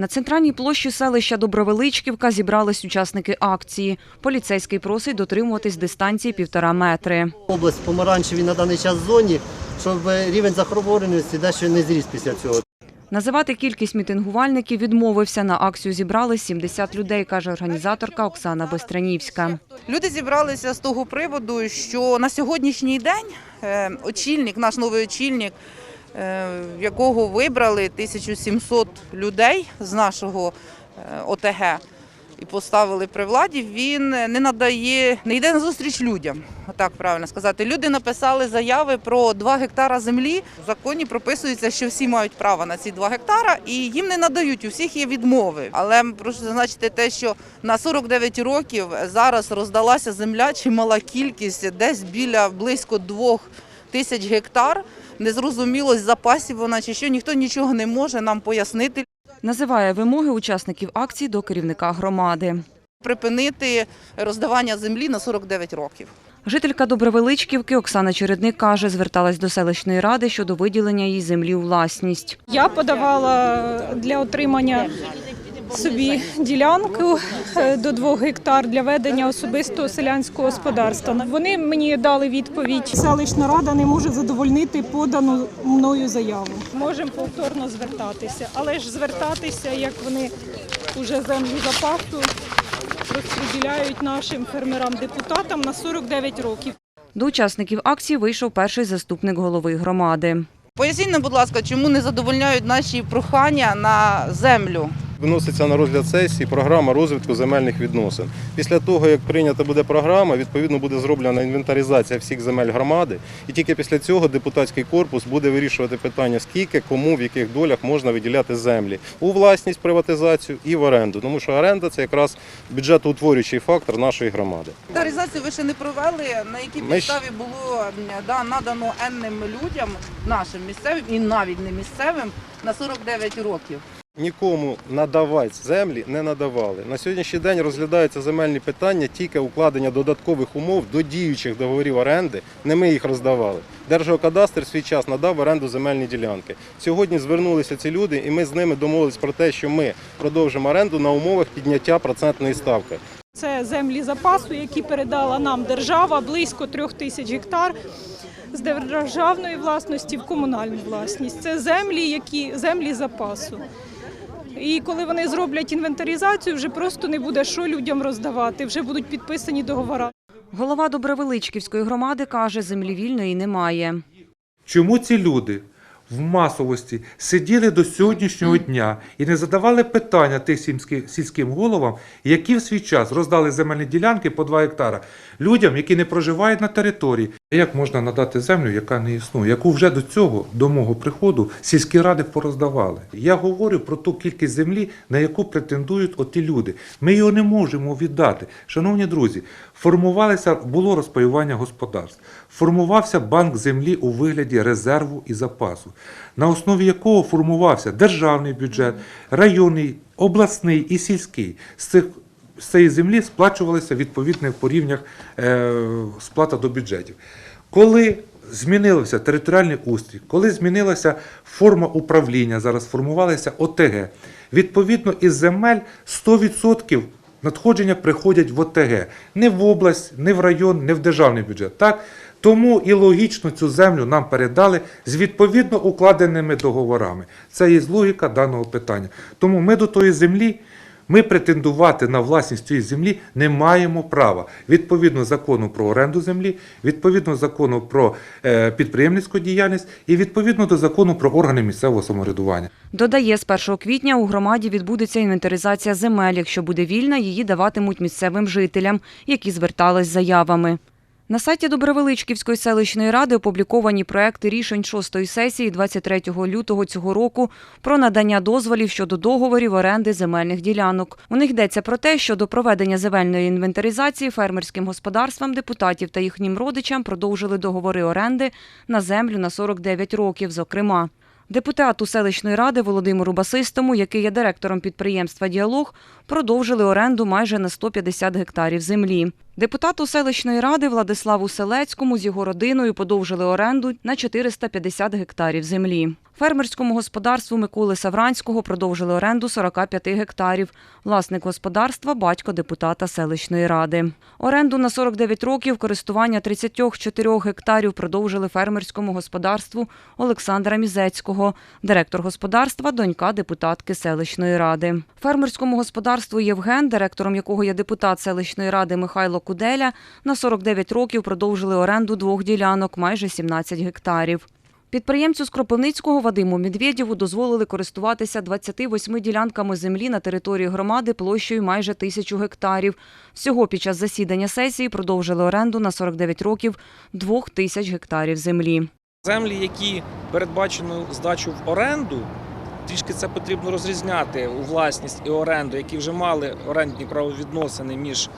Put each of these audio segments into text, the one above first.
На центральній площі селища Добровеличківка зібрались учасники акції. Поліцейський просить дотримуватись дистанції півтора метри. Область помаранчеві на даний час в зоні, щоб рівень захворюваності дещо не зріс після цього. Називати кількість мітингувальників відмовився. На акцію зібрались 70 людей, каже організаторка Оксана Бестрянівська. Люди зібралися з того приводу, що на сьогоднішній день е, очільник, наш новий очільник, якого вибрали 1700 людей з нашого е, ОТГ і поставили при владі, він не надає, не йде на зустріч людям. Так правильно сказати. Люди написали заяви про 2 гектара землі. В законі прописується, що всі мають право на ці 2 гектара, і їм не надають. У всіх є відмови. Але прошу зазначити те, що на 49 років зараз роздалася земля, чимала кількість, десь біля близько 2 тисяч гектар. Незрозуміло з запасів вона чи що ніхто нічого не може нам пояснити. Називає вимоги учасників акції до керівника громади. Припинити роздавання землі на 49 років. Жителька Добровеличківки Оксана Чередник каже, зверталась до селищної ради щодо виділення їй землі у власність. Я подавала для отримання собі ділянку е, до двох гектар для ведення особистого селянського господарства. Вони мені дали відповідь. Селищна рада не може задовольнити подану мною заяву. Можемо повторно звертатися, але ж звертатися, як вони вже землю запасу розподіляють нашим фермерам-депутатам на 49 років. До учасників акції вийшов перший заступник голови громади. Поясніть нам, будь ласка, чому не задовольняють наші прохання на землю? Виноситься на розгляд сесії програма розвитку земельних відносин. Після того, як прийнята буде програма, відповідно буде зроблена інвентаризація всіх земель громади, і тільки після цього депутатський корпус буде вирішувати питання, скільки, кому, в яких долях можна виділяти землі у власність, приватизацію і в оренду. Тому що оренда це якраз бюджетоутворюючий фактор нашої громади. Інвентаризацію ви ще не провели, на якій підставі було да, надано енним людям, нашим місцевим і навіть не місцевим, на 49 років. Нікому надавати землі не надавали. На сьогоднішній день розглядаються земельні питання тільки укладення додаткових умов до діючих договорів оренди. Не ми їх роздавали. Держгеокадастр свій час надав в оренду земельні ділянки. Сьогодні звернулися ці люди, і ми з ними домовились про те, що ми продовжимо оренду на умовах підняття процентної ставки. Це землі запасу, які передала нам держава, близько трьох тисяч гектар з державної власності в комунальну власність. Це землі, які землі запасу. І коли вони зроблять інвентаризацію, вже просто не буде що людям роздавати, вже будуть підписані договори. Голова Добровеличківської громади каже, землі вільної немає. Чому ці люди в масовості сиділи до сьогоднішнього дня і не задавали питання тих сільським, сільським головам, які в свій час роздали земельні ділянки по 2 гектара людям, які не проживають на території? Як можна надати землю, яка не існує, яку вже до цього, до мого приходу, сільські ради пороздавали? Я говорю про ту кількість землі, на яку претендують оті люди. Ми його не можемо віддати. Шановні друзі, формувалося, було розпаювання господарств, формувався банк землі у вигляді резерву і запасу, на основі якого формувався державний бюджет, районний, обласний і сільський. З цих з цієї землі сплачувалися відповідних по рівнях е, сплата до бюджетів. Коли змінився територіальний устрій, коли змінилася форма управління, зараз формувалися ОТГ, відповідно із земель 100% надходження приходять в ОТГ, не в область, не в район, не в державний бюджет. Так? Тому і логічно цю землю нам передали з відповідно укладеними договорами. Це є логіка даного питання. Тому ми до тої землі. Ми претендувати на власність цієї землі не маємо права відповідно закону про оренду землі, відповідно закону про е, підприємницьку діяльність і відповідно до закону про органи місцевого самоврядування. Додає, з 1 квітня у громаді відбудеться інвентаризація земель. Якщо буде вільна, її даватимуть місцевим жителям, які звертались з заявами. На сайті Добровеличківської селищної ради опубліковані проекти рішень шостої сесії 23 лютого цього року про надання дозволів щодо договорів оренди земельних ділянок. У них йдеться про те, що до проведення земельної інвентаризації фермерським господарствам депутатів та їхнім родичам продовжили договори оренди на землю на 49 років, зокрема. Депутату селищної ради Володимиру Басистому, який є директором підприємства Діалог, продовжили оренду майже на 150 гектарів землі. Депутату селищної ради Владиславу Селецькому з його родиною подовжили оренду на 450 гектарів землі. Фермерському господарству Миколи Савранського продовжили оренду 45 гектарів. Власник господарства – батько депутата селищної ради. Оренду на 49 років користування 34 гектарів продовжили фермерському господарству Олександра Мізецького. Директор господарства – донька депутатки селищної ради. Фермерському господарству Євген, директором якого є депутат селищної ради Михайло Куделя, на 49 років продовжили оренду двох ділянок – майже 17 гектарів. Підприємцю з Кропивницького Вадиму Медведєву дозволили користуватися 28 ділянками землі на території громади площею майже тисячу гектарів. Всього під час засідання сесії продовжили оренду на 49 років двох тисяч гектарів землі. Землі, які передбачено здачу в оренду, трішки це потрібно розрізняти у власність і оренду, які вже мали орендні правовідносини між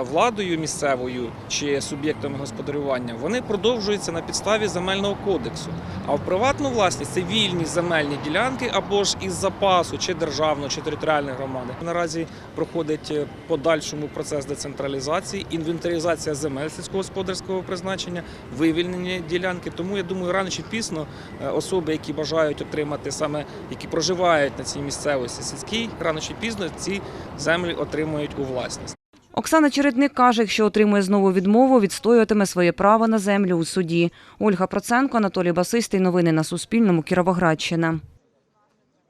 владою місцевою чи суб'єктами господарювання, вони продовжуються на підставі земельного кодексу. А в приватну власність це вільні земельні ділянки або ж із запасу, чи державної, чи територіальної громади. Наразі проходить е, подальшому процес децентралізації, інвентаризація земель сільськогосподарського призначення, вивільнення ділянки. Тому я думаю, рано чи пізно е, особи, які бажають отримати саме, які проживають на цій місцевості сільській, рано чи пізно ці землі отримують у власність. Оксана Чередник каже, якщо отримує знову відмову, відстоюватиме своє право на землю у суді. Ольга Проценко, Анатолій Басистий. Новини на Суспільному. Кіровоградщина.